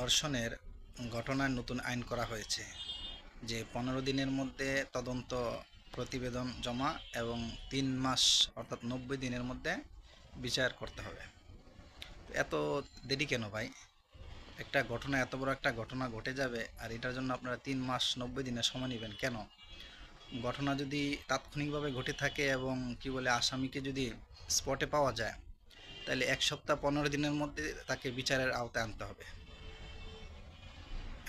দর্শনের ঘটনায় নতুন আইন করা হয়েছে, যে পনেরো দিনের মধ্যে তদন্ত প্রতিবেদন জমা এবং তিন মাস অর্থাৎ নব্বই দিনের মধ্যে বিচার করতে হবে। এত দেরি কেন ভাই? একটা ঘটনা, এত বড় একটা ঘটনা ঘটে যাবে আর এটার জন্য আপনারা তিন মাস নব্বই দিনের সময় নেবেন কেন? ঘটনা যদি তাৎক্ষণিকভাবে ঘটে থাকে এবং কি বলে আসামিকে যদি স্পটে পাওয়া যায়, তাহলে এক সপ্তাহ পনেরো দিনের মধ্যে তাকে বিচারের আওতায় আনতে হবে।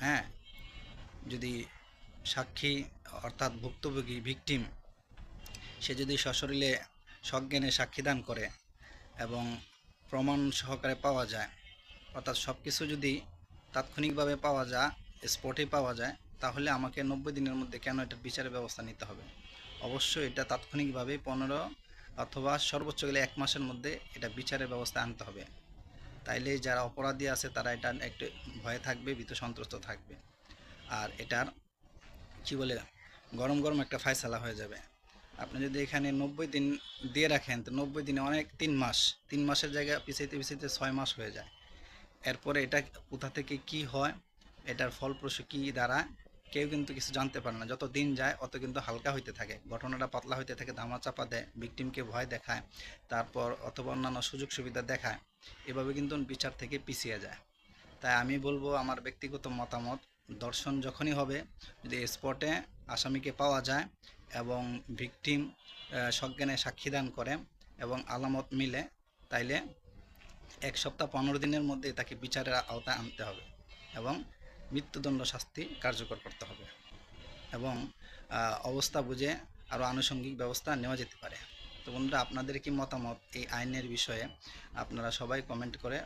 হ্যাঁ যদি সাক্ষী অর্থাৎ ভুক্তভোগী ভিকটিম সে যদি সশরীরে সজ্ঞানে সাক্ষীদান করে এবং প্রমাণ সহকারে পাওয়া যায়, অর্থাৎ সব কিছু যদি তাৎক্ষণিকভাবে পাওয়া যায় স্পটে পাওয়া যায়, তাহলে আমাকে নব্বই দিনের মধ্যে কেন এটার বিচারের ব্যবস্থা নিতে হবে? অবশ্যই এটা তাৎক্ষণিকভাবে পনেরো অথবা সর্বোচ্চ গেলে এক মাসের মধ্যে এটা বিচারের ব্যবস্থা আনতে হবে। তাইলে যারা অপরাধী আছে তারা এটা একটু ভয়ে থাকবে, ভীত সন্ত্রস্ত থাকবে। আর এটার কি বলে, গরম গরম একটা ফায়সালা হয়ে যাবে। আপনি যদি এখানে নব্বই দিন দিয়ে রাখেন, তো নব্বই দিনে অনেক, তিন মাস, তিন মাসের জায়গায় পিছাইতে পিছাইতে ছয় মাস হয়ে যায়। এরপরে এটা কোথা থেকে কি হয়, এটার ফলপ্রসূ কী দ্বারা, কেউ কিন্তু কিছু জানতে পারে না। যত দিন যায়, অত কিন্তু হালকা হইতে থাকে। ঘটনাটা পাতলা হইতে থাকে ধামা চাপা দেয় ভিকটিমকে ভয় দেখায়, তারপর অথবা অন্যান্য সুযোগ সুবিধা দেখায়। এভাবে কিন্তু বিচার থেকে পিছিয়ে যায়। তাই আমি বলব আমার ব্যক্তিগত মতামত, দর্শন যখনই হবে, যদি স্পটে আসামিকে পাওয়া যায় এবং ভিকটিম সজ্ঞানে সাক্ষীদান করে এবং আলামত মিলে, তাইলে এক সপ্তাহ পনেরো দিনের মধ্যে তাকে বিচারের আওতায় আনতে হবে এবং মৃত্যুদণ্ড শাস্তি কার্যকর করতে হবে এবং অবস্থা বুঝে আরও আনুষঙ্গিক ব্যবস্থা নেওয়া যেতে পারে। তো বন্ধুরা, আপনাদের কি মতামত এই আইনের বিষয়ে? আপনারা সবাই কমেন্ট করে